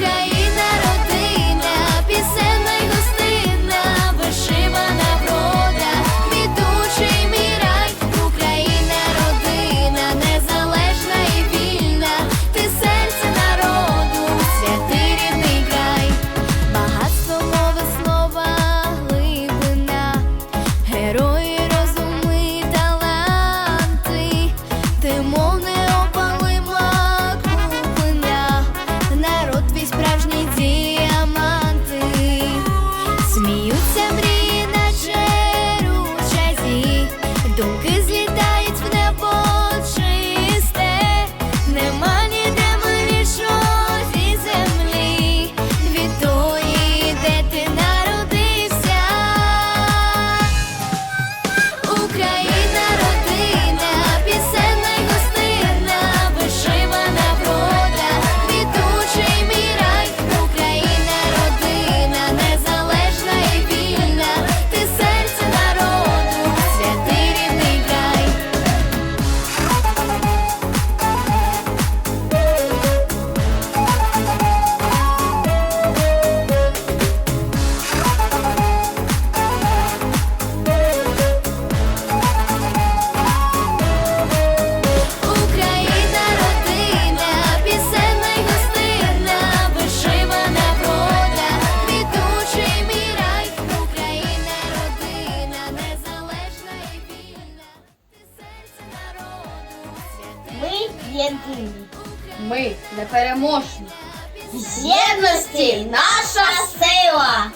Україна Єдині. Ми непереможні. В єдності наша сила.